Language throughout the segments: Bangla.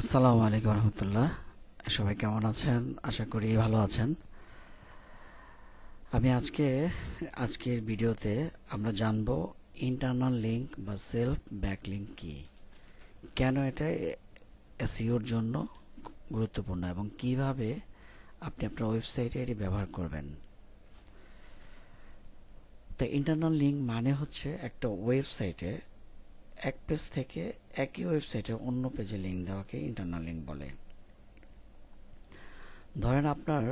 আসসালামু আলাইকুম রহমতুল্লাহ। সবাই কেমন আছেন? আশা করি ভালো আছেন। আমি আজকে, আজকের ভিডিওতে আমরা জানব ইন্টারনাল লিঙ্ক বা সেলফ ব্যাকলিংক কি? কেন এটা এসইওর জন্য গুরুত্বপূর্ণ এবং কীভাবে আপনি আপনার ওয়েবসাইটে এটি ব্যবহার করবেন? তো ইন্টারনাল লিঙ্ক মানে হচ্ছে একটা ওয়েবসাইটে এক পেজ থেকে একই ওয়েবসাইটে অন্য পেজে লিঙ্ক দেওয়াকে ইন্টারনাল লিঙ্ক বলে। ধরেন আপনার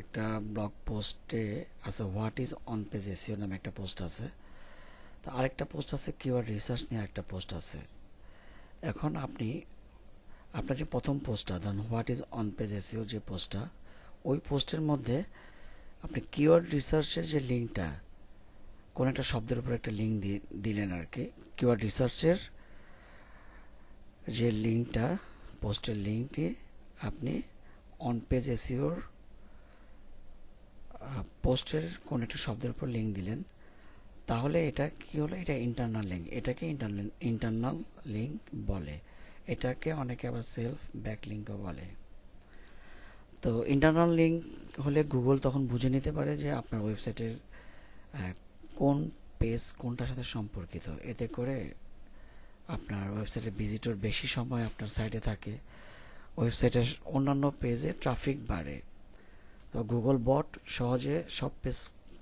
একটা ব্লগ পোস্টে আছে what is on page SEO নামে একটা পোস্ট আছে। তো আরেকটা পোস্ট আছে কিওয়ার্ড রিসার্চ নিয়ে আরেকটা পোস্ট আছে। এখন আপনি, আপনার যে প্রথম পোস্টটা ধরুন what is on page SEO যে পোস্টটা ওই পোস্টের মধ্যে আপনি কিওয়ার্ড রিসার্চের যে লিঙ্কটা কোন একটা শব্দের উপর একটা লিঙ্ক দিলেন আর কি। কিওয়ার্ড রিসার্চের যে লিঙ্কটা পোস্টের লিঙ্কটি আপনি অন পেজ এসিওর পোস্টের কোন একটা শব্দের উপর লিঙ্ক দিলেন, তাহলে এটা কি হলো? এটা ইন্টারনাল লিঙ্ক এটাকে ইন্টারনাল ইন্টারনাল লিঙ্ক বলে। এটাকে অনেকে আবার সেলফ ব্যাক লিঙ্কও বলে। তো ইন্টারনাল লিঙ্ক হলে গুগল তখন বুঝে নিতে পারে যে আপনার ওয়েবসাইটের কোন পেজ কোনটার সাথে সম্পর্কিত? এতে করে আপনার ওয়েবসাইটে ভিজিটর বেশি সময় আপনার সাইটে থাকে। ওয়েবসাইটের অন্যান্য পেজে ট্রাফিক বাড়ে। তো গুগল বট সহজে সব পেজ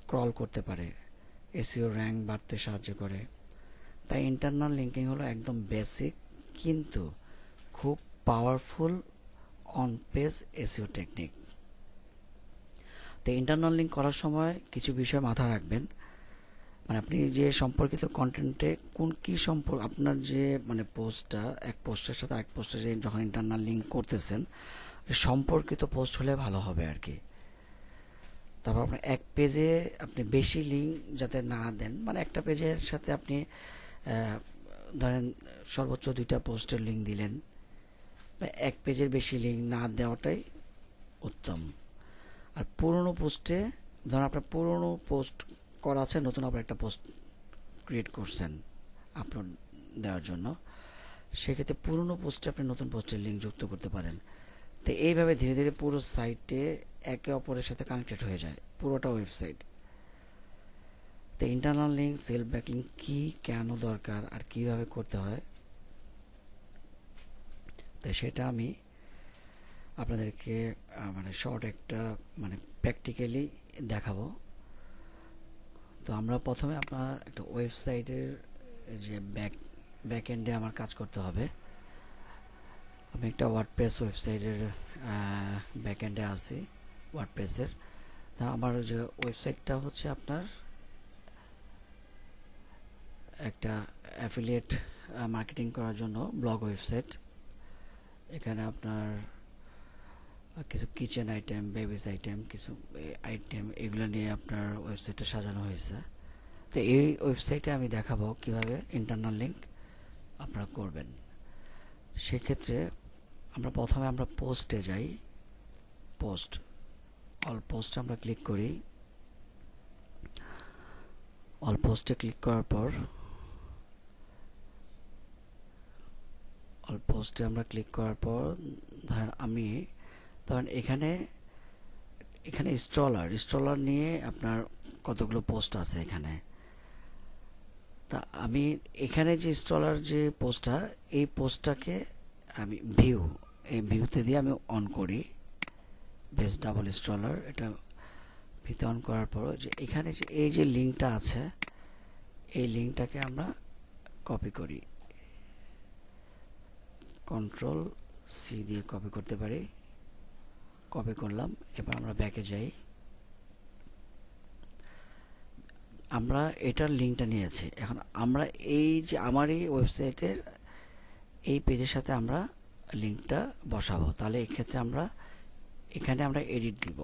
ক্রল করতে পারে। এসিও র্যাঙ্ক বাড়তে সাহায্য করে। তাই ইন্টারনাল লিঙ্কিং হলো একদম বেসিক কিন্তু খুব powerful on page SEO technique তো ইন্টারনাল লিঙ্ক করার সময় কিছু বিষয় মাথা রাখবেন। মানে আপনি যে সম্পর্কিত কন্টেন্টে কোন কি সম্পর্ক, আপনার যে মানে পোস্টটা এক পোস্টের সাথে আরেক পোস্টে যে যখন ইন্টারনাল লিঙ্ক করতেছেন সম্পর্কিত পোস্ট হলে ভালো হবে আর কি তারপর আপনার এক পেজে আপনি বেশি লিঙ্ক যাতে না দেন মানে একটা পেজের সাথে আপনি ধরেন সর্বোচ্চ দুইটা পোস্টের লিঙ্ক দিলেন এক পেজের বেশি লিঙ্ক না দেওয়াটাই উত্তম। আর পুরনো পোস্টে ধরেন আপনার পুরনো পোস্ট করা আছে, নতুন আবার একটা পোস্ট ক্রিয়েট করছেন আপলোড দেওয়ার জন্য। সেক্ষেত্রে পুরনো পোস্টে আপনি নতুন পোস্টের লিঙ্ক যুক্ত করতে পারেন। তো এইভাবে ধীরে ধীরে পুরো সাইটে একে অপরের সাথে কানেক্টেড হয়ে যায়, পুরোটা ওয়েবসাইট তো internal link self back link কী, কেন দরকার, আর কীভাবে করতে হয়? তো সেটা আমি আপনাদেরকে মানে শর্ট একটা মানে প্র্যাকটিক্যালি দেখাবো। তো আমরা প্রথমে আপনার একটা ওয়েবসাইটের যে ব্যাক ব্যাক এন্ডে আমার কাজ করতে হবে। আমি একটা ওয়ার্ডপ্রেস ওয়েবসাইটের ব্যাক এন্ডে আছি ওয়ার্ডপ্রেসের আমার যে ওয়েবসাইটটা হচ্ছে আপনার একটা অ্যাফিলিয়েট মার্কেটিং করার জন্য ব্লগ ওয়েবসাইট এখানে আপনার কিছু কিচেন আইটেম বেবিস আইটেম কিছু আইটেম এগুলো নিয়ে আপনার ওয়েবসাইটটা সাজানো হয়েছে। তো এই ওয়েবসাইটে আমি দেখাবো কীভাবে ইন্টারনাল লিঙ্ক আপনারা করবেন। সেক্ষেত্রে আমরা প্রথমে আমরা পোস্টে যাই। পোস্ট অল পোস্টে আমরা ক্লিক করি। অল পোস্টে ক্লিক করার পর অল পোস্টে আমরা ক্লিক করার পর, ধরেন আমি ধরেন এখানে এখানে স্ট্রলার স্ট্রলার নিয়ে আপনার কতগুলো পোস্ট আছে এখানে? তা আমি এখানে যে স্ট্রলার যে পোস্টটা এই পোস্টটাকে আমি ভিউ এই ভিউতে দিয়ে আমি অন করি। বেস ডাবল স্ট্রলার এটা ভিতে অন করার পর যে এখানে যে, এই যে লিঙ্কটা আছে, এই লিঙ্কটাকে আমরা কপি করি। কন্ট্রোল সি দিয়ে কপি করতে পারি। কপি করলাম, এবার আমরা ব্যাকে যাই। আমরা এটার লিঙ্কটা নিয়েছি। এখন আমরা এই যে আমার এই ওয়েবসাইটের এই পেজের সাথে আমরা লিঙ্কটা বসাবো। তাহলে এক্ষেত্রে আমরা, এখানে আমরা এডিট দিব।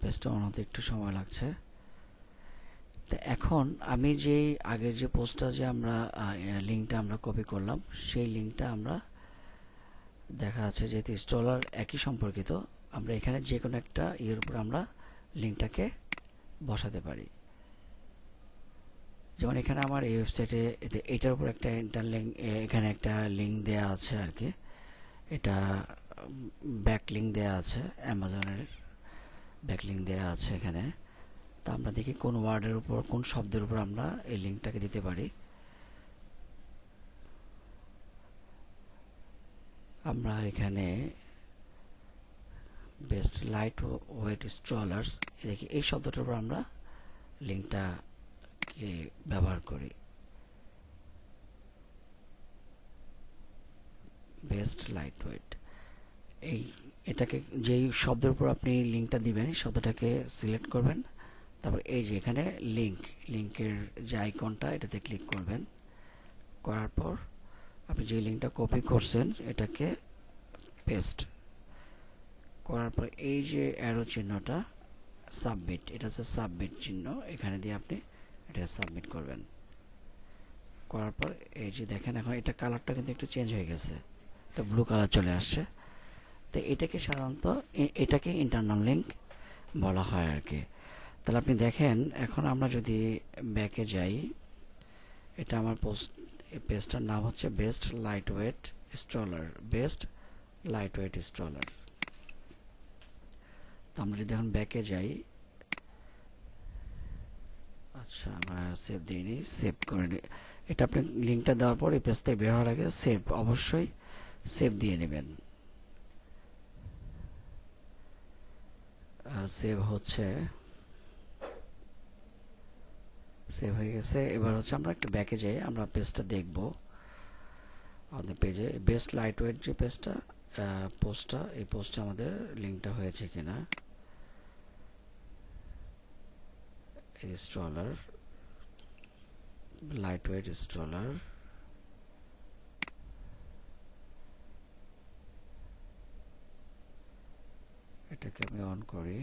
পেজটা অনতে একটু সময় লাগছে। তো এখন আমি যে আগের যে পোস্টটা যে আমরা লিঙ্কটা আমরা কপি করলাম, সেই লিঙ্কটা আমরা, দেখা যাচ্ছে যেহেতু স্টলার একই সম্পর্কিত, আমরা এখানে যে কোনো একটা ইয়ের উপর আমরা লিঙ্কটাকে বসাতে পারি। যেমন এখানে আমার এই ওয়েবসাইটে এটার উপর একটা ইন্টারলিঙ্ক এখানে একটা লিঙ্ক দেয়া আছে আর কি এটা ব্যাক লিঙ্ক দেয়া আছে, অ্যামাজনের ব্যাক লিঙ্ক দেয়া আছে এখানে। তা আমরা দেখি কোন ওয়ার্ডের উপর, কোন শব্দের উপর আমরা এই লিঙ্কটাকে দিতে পারি। আমরা এখানে বেস্ট লাইট ওয়েট স্ট্রলার্স দেখি এই শব্দটার উপর আমরা লিঙ্কটাকে ব্যবহার করি। Best lightweight. এই এটাকে, যেই শব্দের উপর আপনি লিঙ্কটা দিবেন শব্দটাকে সিলেক্ট করবেন। তারপর এই যে এখানে লিঙ্ক লিঙ্কের যে আইকনটা এটাতে ক্লিক করবেন। করার পর আপনি যে লিঙ্কটা কপি করছেন, এটাকে পেস্ট করার পর এই যে অ্যারো চিহ্নটা সাবমিট এটা হচ্ছে সাবমিট চিহ্ন। এখানে দিয়ে আপনি এটাকে সাবমিট করবেন। করার পর এই যে দেখেন, এখন এটা কালারটা কিন্তু একটু চেঞ্জ হয়ে গেছে। এটা ব্লু কালার চলে আসছে। তো এটাকে সাধারণত এটাকে ইন্টারনাল লিঙ্ক বলা হয় আর কি। তাহলে আপনি দেখেন, এখন আমরা যদি ব্যাকে যাই, এটা আমার পোস্ট পেজটার নাম হচ্ছে best lightweight stroller best lightweight stroller তো আমরা যদি এখন ব্যাকে যাই আচ্ছা আমরা সেভ দিইনি সেভ করে নিই এটা আপনি লিঙ্কটা দেওয়ার পর এই পেজ থেকে বের হওয়ার আগে সেভ অবশ্যই সেভ দিয়ে নেবেন। সেভ হচ্ছে সেভ হয়ে গেছে। এবার হচ্ছে আমরা একটা ব্যাকে যাই আমরা পেজটা দেখব। আমাদের পেজে বেস্ট লাইট ওয়েট যে পেজটা পোস্টটা এই পোস্টটা আমাদের লিঙ্কটা হয়েছে কিনা। স্ট্রলার লাইট ওয়েট স্ট্রলার এটাকে আমি অন করি।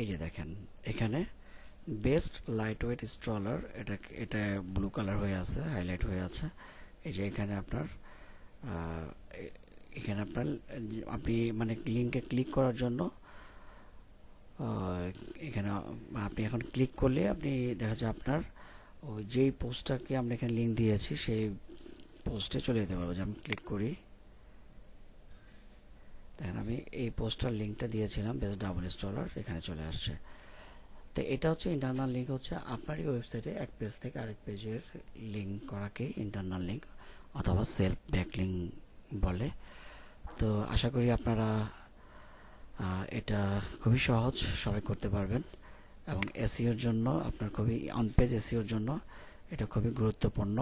এই যে দেখেন, এখানে বেস্ট লাইট ওয়েট স্ট্রলার এটা এটা ব্লু কালার হয়ে আছে হাইলাইট হয়ে আছে। এই যে এখানে আপনার এখানে আপনার, আপনি মানে লিঙ্কে ক্লিক করার জন্য এখানে, আপনি এখন ক্লিক করলে আপনি দেখা যায় আপনার ওই যেই পোস্টটাকে আমরা এখানে লিঙ্ক দিয়েছি, সেই পোস্টে চলে যেতে পারব। যে আমি ক্লিক করি। দেখেন, আমি এই পোস্টার লিঙ্কটা দিয়েছিলাম, বেশ ডাবল স্টলার এখানে চলে আসছে। তো এটা হচ্ছে ইন্টারনাল লিঙ্ক হচ্ছে আপনারই ওয়েবসাইটে এক পেজ থেকে আরেক পেজের লিঙ্ক করাকে ইন্টারনাল লিঙ্ক অথবা সেলফ ব্যাক লিঙ্ক বলে। তো আশা করি আপনারা এটা খুবই সহজ, সবাই করতে পারবেন। এবং এসিওর জন্য, আপনার খুবই অন পেজ এসিওর জন্য এটা খুবই গুরুত্বপূর্ণ।